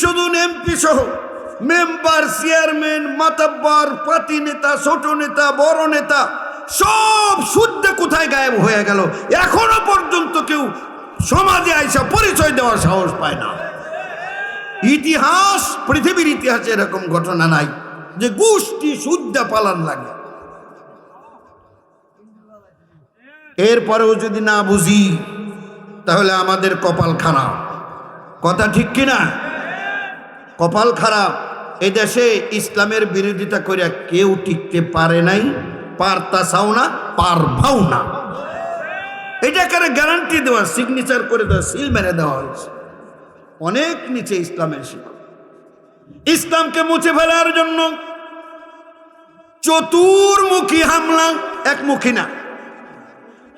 জন MP সহ member chairman মাতাব্বর, পাতি নেতা, ছোট নেতা, বড় নেতা, সব শুদ্ধ কোথায় গায়েব হয়ে গেল? এখনও পর্যন্ত কেউ সমাজে আইসা পরিচয় দেওয়ার সাহস পায় না। ইতিহাস, পৃথিবীর ইতিহাসে এরকম ঘটনা নাই যে গোষ্ঠী শুদ্ধ পালন লাগে। এরপরেও যদি না বুঝি, তাহলে আমাদের কপাল খারাপ। কথা ঠিক কিনা? কপাল খারাপ। এ দেশে ইসলামের বিরোধিতা করে কেউ টিকতে পারে নাই পারতাসাও না পারভাও না। এটাকে গ্যারান্টি দেওয়া? সিগনেচার করে দেওয়া সিল মেরে দেওয়া হয়েছে। অনেক নিচে ইসলামের শিকড় ইসলামকে মুছে ফেলার জন্য চতুর্মুখী হামলা, একমুখী না।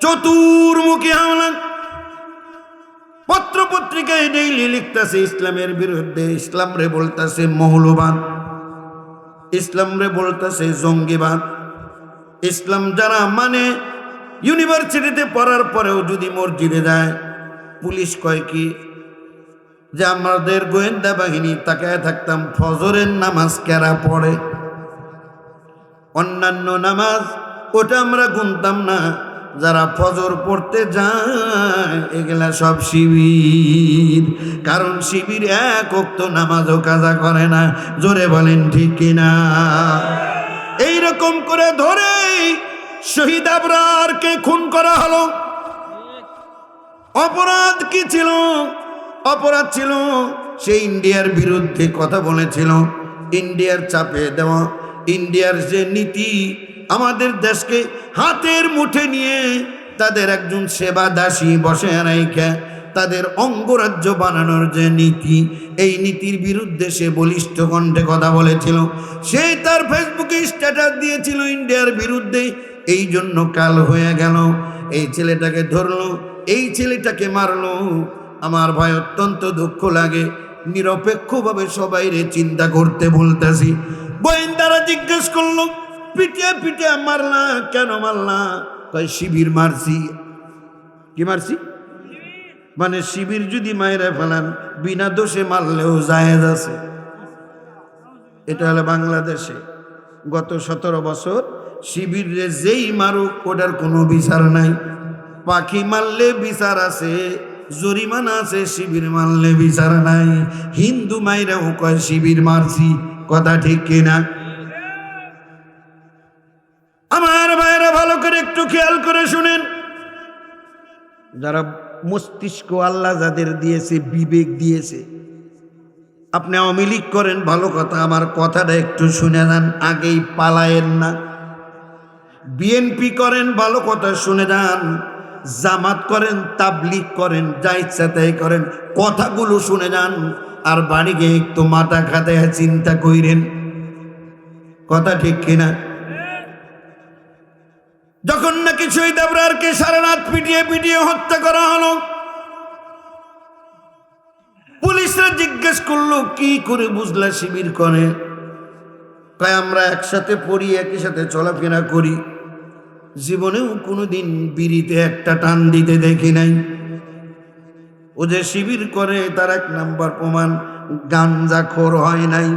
চতুর্মুখী হামলা পত্র পত্রিকায় ডেইলি লিখতেছে, ইসলামের বিরুদ্ধে ইসলাম রে বলতেছে মৌলবাদ ইসলাম রে বলতেছে জঙ্গিবাদ। ইসলাম যারা মানে ইউনিভার্সিটিতে পড়ার পরেও যদি মসজিদে যায়, পুলিশ কয় কি, যে আমাদের গোয়েন্দা বাহিনী তাকায় থাকতাম, ফজরের নামাজ কেরা পড়ে? অন্যান্য নামাজ, ওটা আমরা গুনতাম না। যারা ফজর পড়তে যায়, এগুলা সব শিবির। কারণ শিবির এক অক্ত নামাজও কাজা করে না। জোরে বলেন ঠিক কিনা? এইরকম করে ধরে শহীদ আবরারকে খুন করা হলো। অপরাধ কি ছিল? অপরাধ ছিল সে ইন্ডিয়ার বিরুদ্ধে কথা বলেছিল। ইন্ডিয়ার চাপে দেওয়া। ইন্ডিয়ার যে নীতি আমাদের দেশকে হাতের মুঠে নিয়ে তাদের একজন সেবা দাসী বসে রাইখা তাদের অঙ্গরাজ্য বানানোর যে নীতি, এই নীতির বিরুদ্ধে সে বলিষ্ঠ কণ্ঠে কথা বলেছিল। সে তার ফেসবুকে স্ট্যাটাস দিয়েছিল ইন্ডিয়ার বিরুদ্ধে। এই জন্য কাল হয়ে গেল। এই ছেলেটাকে ধরলো, এই ছেলেটাকে মারলো। আমার ভাই অত্যন্ত দুঃখ লাগে। নিরপেক্ষভাবে সবাই রে চিন্তা করতে বলতেছি। গোয়েন্দারা জিজ্ঞেস করল পিটিয়ে পিটিয়ে মারলা, কেন মারলা? কয়, শিবির মারছি। কি মারছি? মানে শিবির যদি মায়েরা ফেলান, বিনা দোষে মারলেও জায়েজ আছে। এটা হলো বাংলাদেশে। গত সতেরো বছর শিবিরে যেই মারুক, ওটার কোনো বিচার নাই। পাখি মারলে বিচার আছে, জরিমানা আছে, শিবির মারলে বিচার নাই। হিন্দু মাইরাও কয়, শিবির মারছি। কথা ঠিক কিনা? করে শুনেন। যারা মস্তিষ্ক আল্লাহ যাদের দিয়েছে, বিবেক দিয়েছে, আপনি আওয়ামী লীগ করেন, ভালো কথা, আমার কথাটা একটু শুনে যান, আগেই পালায়েন না। বিএনপি করেন, ভালো কথা শুনে যান, জামাত করেন, তাবলিগ করেন, যা ইচ্ছা তাই করেন, কথাগুলো শুনে যান, আর বাড়ি গিয়ে একটু মাথা খাতায় চিন্তা কইরেন। কথা ঠিক কিনা? যখন নাকি শহীদ আবরারকে সারা রাত পিটিয়ে পিটিয়ে হত্যা করা হলো, পুলিশরা জিজ্ঞেস করল, কি করে বুঝলা শিবির করে? তাই আমরা একসাথে পড়ি, একই সাথে চলাফেরা করি। জীবনেও কোনোদিন বিড়িতে একটা টান দিতে দেখি নাই। ও যে শিবির করে, তার এক নাম্বার প্রমাণ, গাঞ্জাখোর হয় নাই।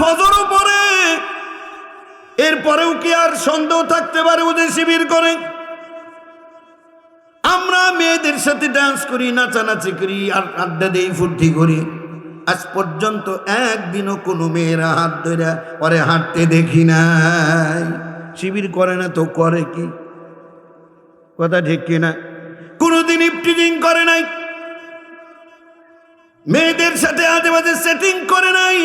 ফজরও পরে এরপরেও কি আর সন্দেহ থাকতে পারে ওদের শিবির করে? আমরা মেয়েদের সাথে ডান্স করি, নাচানাচি করি, আর আড্ডা দেই, ফুর্তি করি। আজ পর্যন্ত একদিনও কোনো মেয়েরা হাত ধরে পরে হাঁটতে দেখি নাই। শিবির করে না তো করে কি? কথা ঠিক কিনা কোনোদিন ইফটিজিং করে নাই। মেয়েদের সাথে আজে বাজে সেটিং করে নাই।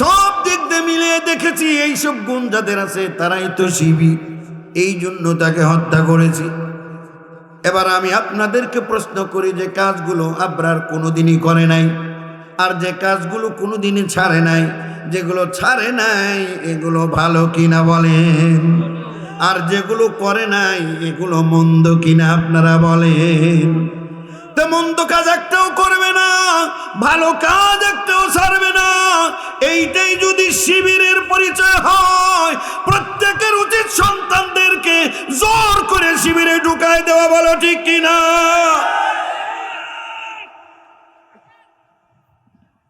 সব দিক দিয়ে মিলিয়ে দেখেছি এইসব গুণ যাদের আছে, তারাই তো শিবি এই জন্য তাকে হত্যা করেছি। এবার আমি আপনাদেরকে প্রশ্ন করি যে কাজগুলো আবরার কোনোদিনই করে নাই, আর যে কাজগুলো কোনোদিনই ছাড়ে নাই, যেগুলো ছাড়ে নাই, এগুলো ভালো কিনা বলেন? আর যেগুলো করে নাই, এগুলো মন্দ কিনা আপনারা বলেন? তো মন্দ কাজ একটাও করবে না, ভালো কাজ একটাও ছাড়বে এইটাই যদি শিবিরের পরিচয় হয়, প্রত্যেকের উচিত সন্তানদেরকে জোর করে শিবিরে ঢুকায় দেওয়া, বলো ঠিক কিনা?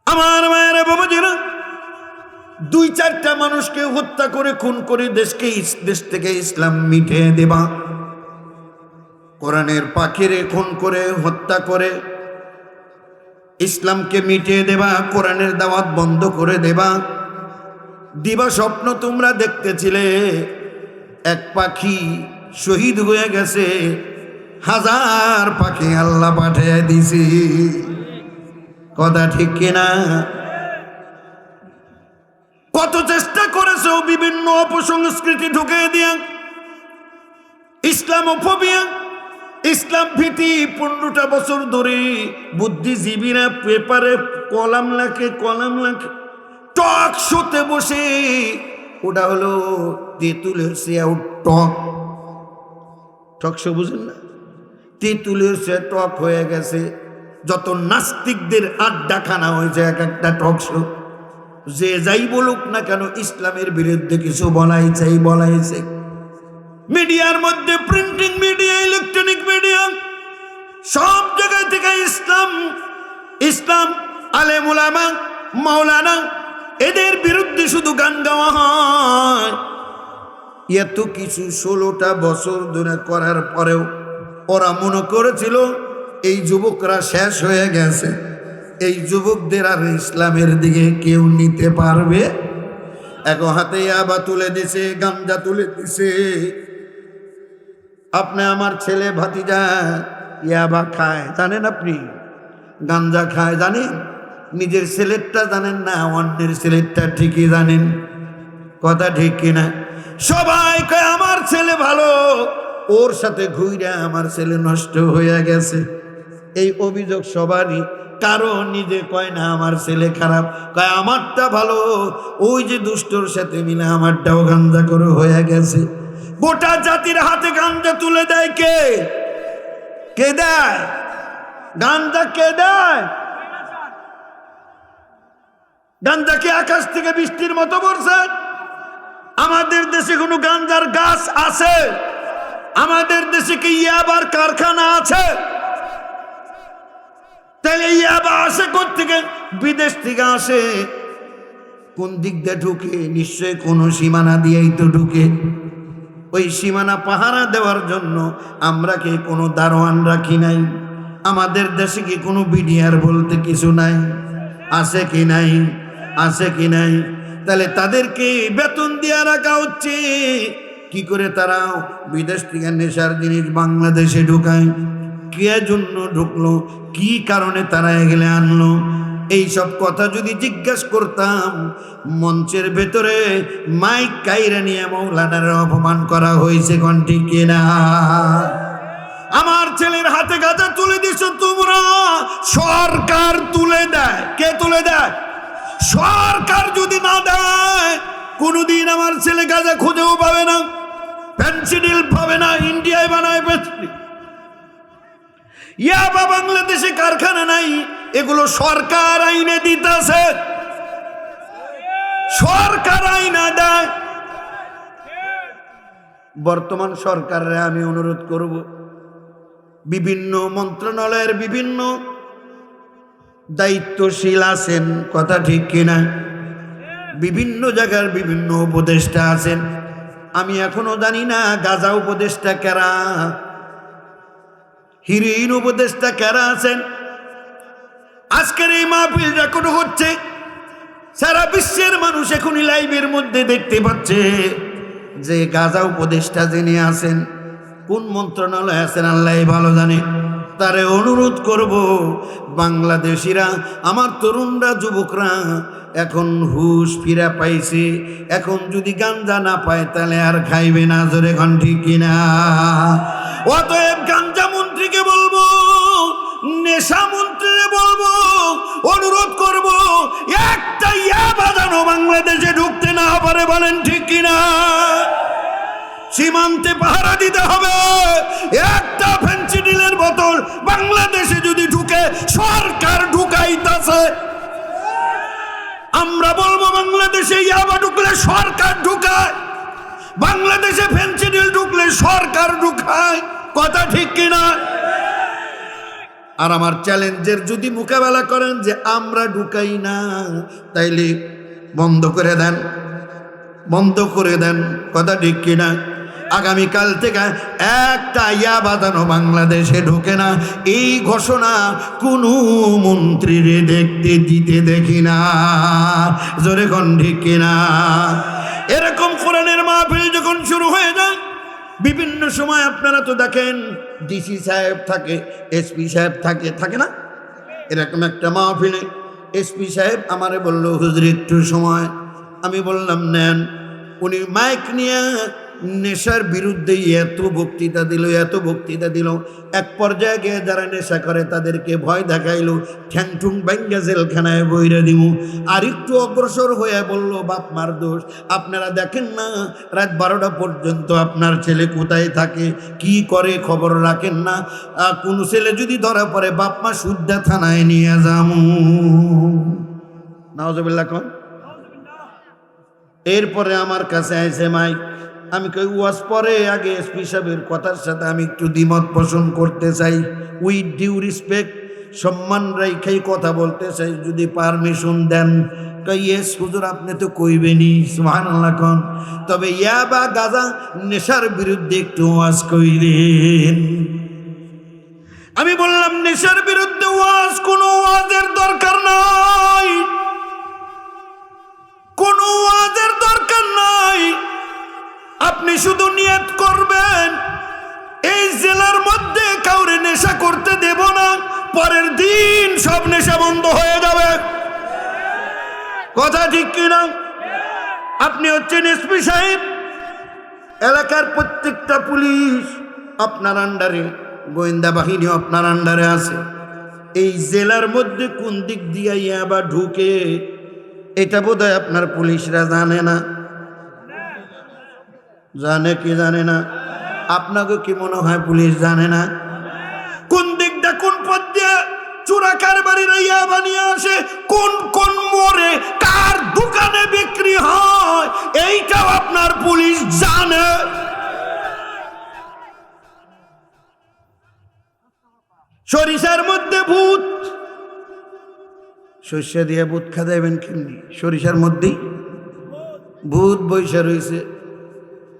আমার মায়ের বাবা যেন দুই চারটা মানুষকে হত্যা করে, খুন করে দেশকে দেশ থেকে ইসলাম মিটিয়ে দেবা। কোরআনের পাখিরে খুন করে, হত্যা করে ইসলামকে মিটিয়ে দেবা, কোরআনের দাওয়াত বন্ধ করে দেবা। দিবা স্বপ্ন তোমরা দেখতেছিলে, এক পাখি শহীদ হয়ে গেছে, হাজার পাখি আল্লাহ পাঠিয়ে দিছি। কথা ঠিক কিনা? কত চেষ্টা করেছে বিভিন্ন অপসংস্কৃতি ঢুকে দিয়া, ইসলামোফোবিয়া ইসলাম ভীতি পনেরোটা বছর ধরে বুদ্ধিজীবীরা পেপারে কলাম লেখে কলাম লেখে। টক শোতে বসে ওটা হলো তেঁতুলের সে টক। টক শো বুঝেন না? তেঁতুলের সে টক হয়ে গেছে। যত নাস্তিকদের আড্ডাখানা হয়েছে এক একটা টক শো। যে যাই বলুক না কেন, ইসলামের বিরুদ্ধে কিছু বলাই চাই বলাইছে মিডিয়ার মধ্যে প্রিন্টিং মিডিয়া ইলেকট্রনিক মিডিয়া সব জায়গায় থেকে ইসলাম ইসলাম আলেমুলামা মাওলানা, এদের বিরুদ্ধে শুধু গান গাওয়া হয়। এত কিছু ষোলোটা বছর ধরে করার পরেও ওরা মনে করেছিল, এই যুবকরা শেষ হয়ে গেছে। এই যুবকদের আর ইসলামের দিকে কেউ নিতে পারবে? এক হাতে আবা তুলে দিছে গাঞ্জা তুলে দিছে আপনি আমার ছেলে ভাতিজা, ইয়াবা খায়, জানেন আপনি? গাঞ্জা খায়, জানেন? নিজের ছেলেরটা জানেন না, অন্যের ছেলেরটা ঠিকই জানেন। কথা ঠিক কিনা? সবাই কয়, আমার ছেলে ভালো। ওর সাথে ঘুরে আমার ছেলে নষ্ট হয়ে গেছে। এই অভিযোগ সবারই। কারও নিজে কয় না, আমার ছেলে খারাপ। কয়, আমারটা ভালো। ওই যে দুষ্টর সাথে মিলে আমারটাও গাঞ্জা করে হয়ে গেছে। গোটা জাতির হাতে গাঞ্জা তুলে দেয় কে? কে দেয়? গাঞ্জা কে দেয়? গাঞ্জা কি আকাশ থেকে বৃষ্টির মতো পড়ছে? আমাদের দেশে কোনো গাঞ্জার গাছ আছে? আমাদের দেশে কি ইয়াবার কারখানা আছে? তাহলে ইয়াবা আসে থেকে বিদেশ থেকে আসে। কোন দিক দিয়ে ঢুকে? নিশ্চয় কোনো সীমানা দিয়েই তো ঢুকে। ওই সীমানা পাহারা দেওয়ার জন্য আমরা কি কোনো দারোয়ান রাখি নাই? আমাদের দেশে কি কোনো বিডিআর বলতে কিছু নাই? আছে কি নাই? আছে কি নাই? তাহলে তাদেরকে বেতন দিয়ে রাখা হচ্ছে। কি করে তারা বিদেশ থেকে নেশার জিনিস বাংলাদেশে ঢুকায়? কে জন্য ঢুকলো? কি কারণে তারা এগুলো আনলো? এই সব কথা যদি জিজ্ঞেস করতাম, মঞ্চের ভেতরে মাইক কাইরা নিয়ে মৌলানার অপমান করা হয়েছে ঠিক কিনা? আমার ছেলের হাতে গাঁজা তুলে দিছো তোমরা, সরকার তুলে দেয়। কে তুলে দেয়? সরকার যদি না দেয়, কোনোদিন আমার ছেলে গাঁজা খুঁজেও পাবে না পেন্সিডিল পাবে না ইন্ডিয়ায় বানায় পেন্সিডিল ইয়াবা বাংলাদেশে কারখানা নাই, এগুলো সরকার আইনে দিতেছে। সরকার আইনা দেয়। বর্তমান সরকারে আমি অনুরোধ করব, বিভিন্ন মন্ত্রণালয়ের বিভিন্ন দায়িত্বশীল আছেন, কথা ঠিক কিনা? বিভিন্ন জায়গার বিভিন্ন উপদেষ্টা আছেন। আমি এখনও জানি না গাজা উপদেষ্টা কেরা। হিরোইন উপদেষ্টা কারা আছেন? আজকের এই মাহফিল রেকর্ড হচ্ছে, সারা বিশ্বের মানুষ এখনই লাইভের মধ্যে দেখতে পাচ্ছে যে গাজা উপদেষ্টা যিনি আছেন, কোন মন্ত্রণালয় আছেন আল্লাহ ভালো জানে। তারে অনুরোধ করব, বাংলাদেশিরা, আমার তরুণরা, যুবকরা, এখন হুশ ফিরা পাইছে, এখন যদি গাঞ্জা না পায় তাহলে আর খাইবে না, জোরে ঠিক কিনা? অতএব গাঞ্জা মন্ত্রীকে বলব, নেশা মন্ত্রীকে বলব, অনুরোধ করব একটা ইয়া বাজানো বাংলাদেশে ঢুকতে না পারে বলেন ঠিক কিনা? সীমান্তে পাহারা দিতে হবে। একটা ফেন্সিডিলের বোতল বাংলাদেশে যদি ঢুকে, সরকার ঢুকাইতেছে। আমরা বলব, বাংলাদেশে ইয়াবা ঢুকলে সরকার ঢুকায়। বাংলাদেশে ফেন্সিডিল ঢুকলে সরকার ঢুকায়। কথা ঠিক কিনা? আর আমার চ্যালেঞ্জের যদি মোকাবেলা করেন যে আমরা ঢুকাই না, তাইলে বন্ধ করে দেন। বন্ধ করে দেন, কথা ঠিক কিনা? আগামীকাল থেকে একটা ইয়া বাঁধানো বাংলাদেশে ঢোকে না। এই ঘোষণা কোনো মন্ত্রীর দেখতে দিতে দেখি না। জোরে কোন ঠিক কিনা? বিভিন্ন সময় আপনারা তো দেখেন ডিসি সাহেব থাকে এসপি সাহেব থাকে থাকে না? এরকম একটা মাহফিলে এসপি সাহেব আমারে বলল, হুজুর, একটু সময়। আমি বললাম, নেন। উনি মাইক নিয়ে নেশার বিরুদ্ধে এত বক্তৃতা দিল, এত বক্তৃতা দিল। এক পর্যায়ে গিয়ে যারা নেশা করে তাদেরকে ভয় দেখাইলো ঠ্যাং ঠুং ব্যাঙ্গা জেলখানায় বইরে দিমু। আর একটু অগ্রসর হয়ে বলল, বাপ মার দোষ, আপনারা দেখেন না, রাত বারোটা পর্যন্ত আপনার ছেলে কোথায় থাকে, কি করে খবর রাখেন না? কোনো ছেলে যদি ধরা পড়ে, বাপ মা শুদ্ধা থানায় নিয়ে যামু। নাওজবিল্লা কন। এরপরে আমার কাছে আইসে মাইক। আমি কই, ওয়াজ পরে আগে এসপি সাহেবের কথার সাথে আমি একটু দ্বিমত পোষণ করতে চাই। উইথ ডিউ রেসপেক্ট, সম্মান রেখেই কথা বলতে চাই, যদি পারমিশন দেন। ইয়েস হুজুর, আপনি তো কইবেনি সুবহানাল্লাহ কোন। তবে ইয়া বা গাজা, নেশার বিরুদ্ধে একটু ওয়াজ কইলেন আমি বললাম, নেশার বিরুদ্ধে ওয়াজ, কোনো ওয়াজের দরকার নাই। কোনো ওয়াজের দরকার নাই। আপনি শুধু নিয়ত করবেন। এই জেলার মধ্যে কাউরে নেশা করতে দেব না। পরের দিন সব নেশা বন্ধ হয়ে যাবে। কথা ঠিক কিনা? আপনি হচ্ছেন এসপি সাহেব। এলাকার প্রত্যেকটা পুলিশ আপনার আন্ডারে, গোয়েন্দা বাহিনী আপনার আন্ডারে আছে। এই জেলার মধ্যে কোন দিক দিয়ে ইয়াবা ঢুকে, এটা বোধহয় আপনার পুলিশরা জানে না। জানে কি জানে না? আপনাকে কি মনে হয় পুলিশ জানে না? কোন দিকটা কোন পথ দিয়ে চোরা কারবারিরা ইয়া বানিয়ে আসে? কোন কোন মোড়ে কার দোকানে বিক্রি হয়? এইটাও আপনার পুলিশ জানে। সরিষার মধ্যে ভূত। শস্য দিয়ে ভূত খাদাইবেন কেমনি? সরিষার মধ্যেই ভূত বৈশা রয়েছে।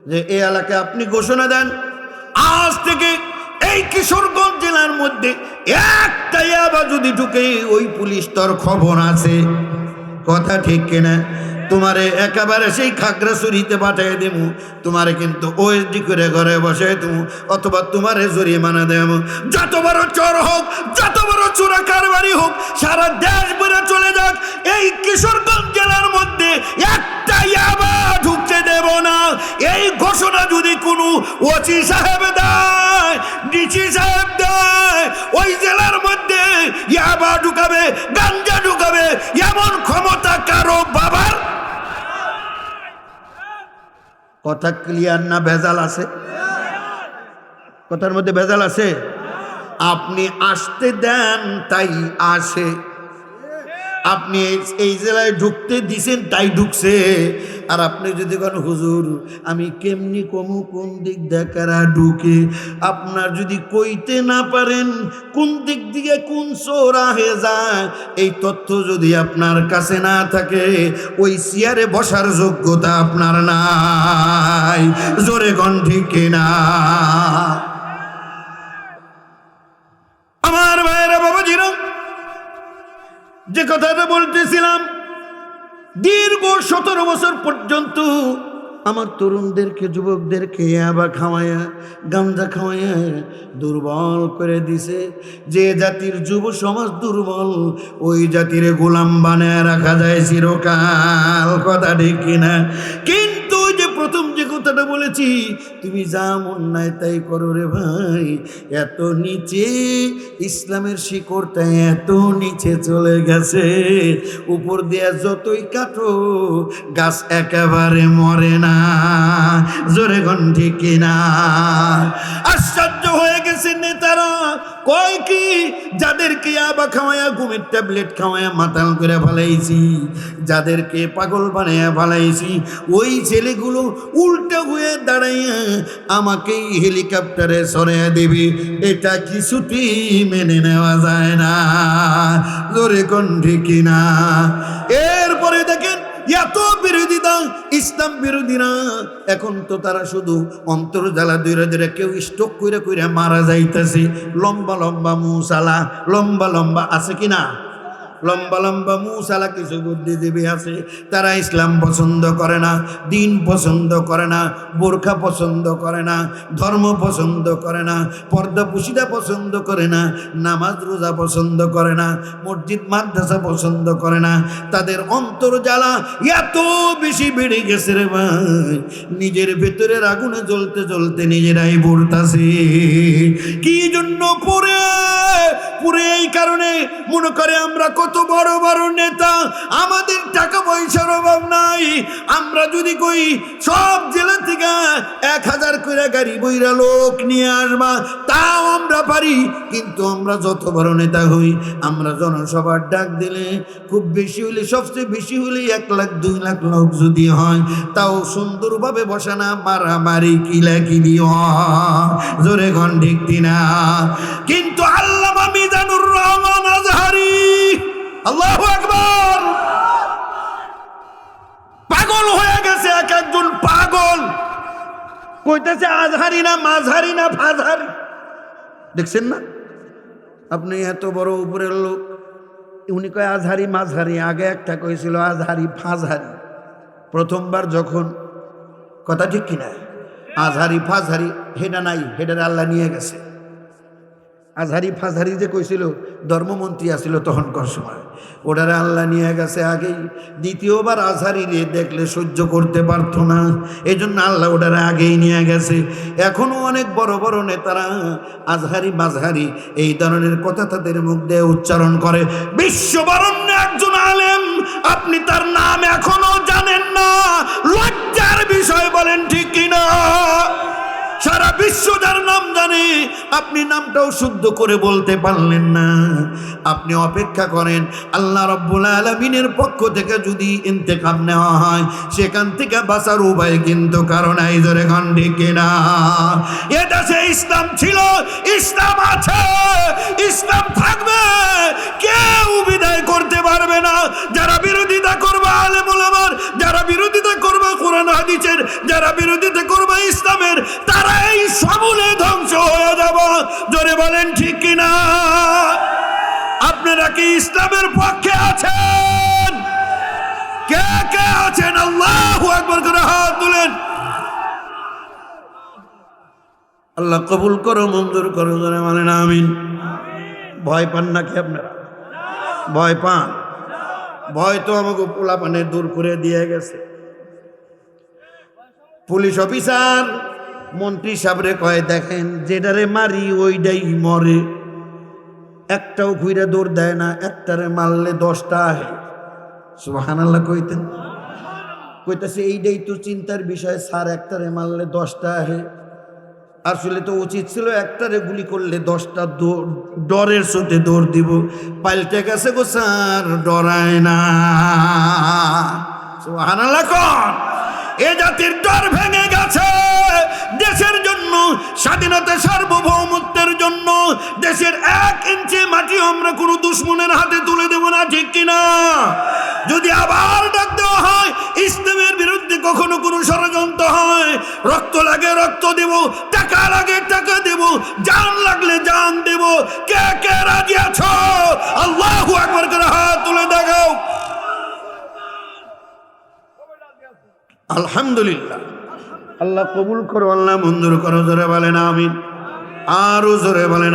যে এই এলাকায় আপনি ঘোষণা দেন, আজ থেকে এই কিশোরগঞ্জ জেলার মধ্যে একটা ইয়াবা যদি ঢুকে ওই পুলিশ তোর খবর আছে। কথা ঠিক কিনা? তোমারে একেবারে সেই খাগড়াছড়িতে পাঠিয়ে দেব তোমারে কিন্তু ওএসডি করে ঘরে বসাই দেবো অথবা তোমারে জরিমানা দেব। যত বড় চোর হোক, যত বড় চোরা কারবারি হোক, সারা দেশ ভরে চলে যাক। এই কিশোরগঞ্জ জেলার মধ্যে একটা ইয়াবা ঢুকতে দেব না। এই ঘোষণা যদি কোনো ওসি সাহেব দেয় কথা ক্লিয়ার না ভেজাল আছে? কথার মধ্যে ভেজাল আছে? আপনি আসতে দেন তাই আসে। আপনি এই- জেলায় ঢুকতে দিছেন, তাই ঢুকছে। আর আপনি যদি কোন, হুজুর, আমি কেমনি কমু? কোন দিক দেখারা ঢুকে? আপনার যদি কইতে না পারেন, কোন দিক দিয়ে কোন চোরা হয়ে যায়, এই তথ্য যদি আপনার কাছে না থাকে, ওই চেয়ারে বসার যোগ্যতা আপনার নাই। জোরে কণ্ঠে কিনা? যে কথাটা বলতেছিলাম, দীর্ঘ সতেরো বছর পর্যন্ত আমার তরুণদেরকে, যুবকদেরকে আবার খাওয়াইয়া গামজা খাওয়াইয়া দুর্বল করে দিছে। যে জাতির যুব সমাজ দুর্বল, ওই জাতির গোলাম বানায় রাখা যায় চিরকাল। কথা ঠিক কিনা? কিন্তু কথাটা বলেছি। তুমি যা মন নাই তাই করো রে ভাই। এত নিচে ইসলামের শিকড়টা এত নিচে চলে গেছে। উপর দিয়ে যতই কাটো, গাছ একেবারে মরে না। জোরে গন্ঠি কিনা আশ্চর্য হয়ে গেছে নেতারা। যাদেরকে আবা ঘুমের ট্যাবলেট মাতাল করে ফেলাইছি, যাদেরকে পাগল বানাইয়া ফেলাইছি, ওই ছেলেগুলো উল্টা হয়ে দাঁড়াইয়া আমাকেই হেলিকপ্টারে সরিয়ে দেবে। এটা কিছুতেই মেনে নেওয়া যায় না? জোরে কোন ঠিকই না? এরপরে দেখেন, এত ইসলাম বিরোধীরা এখন তো তারা শুধু অন্তর্জালা দূরে দূরে কেউ স্টোক করে করে মারা যাইতেছে। লম্বা লম্বা মুসালা লম্বা লম্বা আছে কি না লম্বা লম্বা মুসালা কিছু বুদ্ধিজীবী আছে, তারা ইসলাম পছন্দ করে না, দিন পছন্দ করে না, বোরখা পছন্দ করে না, ধর্ম পছন্দ করে না, পর্দা পুশিদা পছন্দ করে না, নামাজ রোজা পছন্দ করে না, মসজিদ মাদ্রাসা পছন্দ করে না, তাদের অন্তর জ্বালা এত বেশি বেড়ে গেছে রে ভাই। নিজের ভেতরের আগুনে জ্বলতে জ্বলতে নিজেরাই পড়তাছে। কি জন্য পড়ে? পুরে এই কারণে, মনে করে আমরা কত বড় বড় নেতা, আমাদের টাকা পয়সার অভাব নাই। আমরা যদি কই সব জেলা থেকে এক হাজার করে গাড়ি বইরা লোক নিয়ে আসবা, তাও আমরা পারি। কিন্তু আমরা যত বড় নেতা হই, আমরা জনসভার ডাক দিলে খুব বেশি হলে, সবচেয়ে বেশি হলে এক লাখ, দুই লাখ লোক যদি হয়, তাও সুন্দরভাবে বসে না, মারামারি কিলাকিলি হয়। জোরে ঘন ঠিক না কিন্তু আল্লাহ আজহারি আল্লাহ আকবর। পাগল হয়ে গেছে এক একজন পাগল। কইতেছে, আজহারি না মাঝহারি না ফাজহারি? দেখছেন না? আপনি এত বড় উপরের লোক। উনি কয়, আজহারি মাঝহারি। আগে একটা কইছিল, আজহারি ফাজহারি। প্রথমবার যখন, কথা ঠিক কিনা? আজহারি ফাজহারি। হেডা নাই, হেডার আল্লাহ নিয়ে গেছে। আজহারি ফাজহারি যে কইছিল, ধর্মমন্ত্রী আসিল তখনকার সময়। ওটারে আল্লাহ নিয়ে গেছে আগেই। দ্বিতীয়বার আজহারি রে দেখলে সহ্য করতে পারতো না। এই জন্য আল্লাহ ওটারে আগেই নিয়ে গেছে। এখনও অনেক বড় বড় নেতারা আজহারি মাঝহারি এই ধরনের কথা তাদের মুখ দিয়ে উচ্চারণ করে। বিশ্ববরণ্য একজন আলেম, আপনি তার নাম এখনও জানেন না। লজ্জার বিষয় বলেন ঠিক কিনা? সারা বিশ্ব যার নাম জানে। আপনি নামটাও শুদ্ধ করে বলতে পারলেন না। আপনি অপেক্ষা করেন, আল্লাহ রব্বুল আলমিনের পক্ষ থেকে যদি ইন্তেকাম নেওয়া হয়, সেখান থেকে বাঁচার উপায় কিন্তু কারণ এই ধরে খণ্ডে কেনা? এটা সে ইসলাম ছিল, ইসলাম আছে, ইসলাম থাকবে। কেউ বিদায় করতে পারবে না। যারা বিরোধিতা করবে আলেমুল আমার যারা বিরোধিতা করবে কোরআন হাদিসের, যারা বিরোধিতা করবে ইসলামের, তারা এই সমূলে ধ্বংস হয়ে যাব। জোরে বলেন, ঠিক কিনা? আপনারা কি ইসলামের পক্ষে আছেন? কে কে আছেন? আল্লাহ একবার করে হাত তুলেন। আল্লাহ কবুল করো, মঞ্জুর করো, জোরে মানে না আমিন। ভয় পান নাকি আপনারা? ভয় পান? ভয় তো আমাকে পোলা পানে দূর করে দিয়ে গেছে। পুলিশ অফিসার, মন্ত্রী সাবরে কয়, দেখেন, যেটারে মারি, ওইটাই মরে। একটাও ঘুরে দৌড় দেয় না, একটারে মারলে দশটা আহে। সুবাহানাল্লাহ কইতেন। কইতেছে, এইটাই তো চিন্তার বিষয়, স্যার, একটারে মারলে দশটা আহে। আসলে তো উচিত ছিল, একটারে গুলি করলে দশটা ডরের সাথে দৌড় দিব। পাল্টে গেছে গো, স্যার, ডরায় না। সুবহানাল্লাহ কন। এ জাতির ডর ভেঙে গেছে। দেশের জন্য, স্বাধীনতা সার্বভৌমত্বের জন্য, দেশের এক ইঞ্চি মাটি আমরা কোনো দুশ্মনের হাতে তুলে দেব না, ঠিক কিনা? যদি আবার ডাক দেওয়া হয়, ইসলামের বিরুদ্ধে কখনো কোনো ষড়যন্ত্র হয়, রক্ত লাগে, রক্ত দেব, টাকা লাগে, টাকা দেব, জান লাগলে জান দেব। কে কে রাজি আছো? আল্লাহ একবার করে হাত তুলে দেখাও। আলহামদুলিল্লাহ। আল্লাহ কবুল করো আল্লাহ মঞ্জুর করো জোরে বলেন আমিন। আরও জোরে বলেন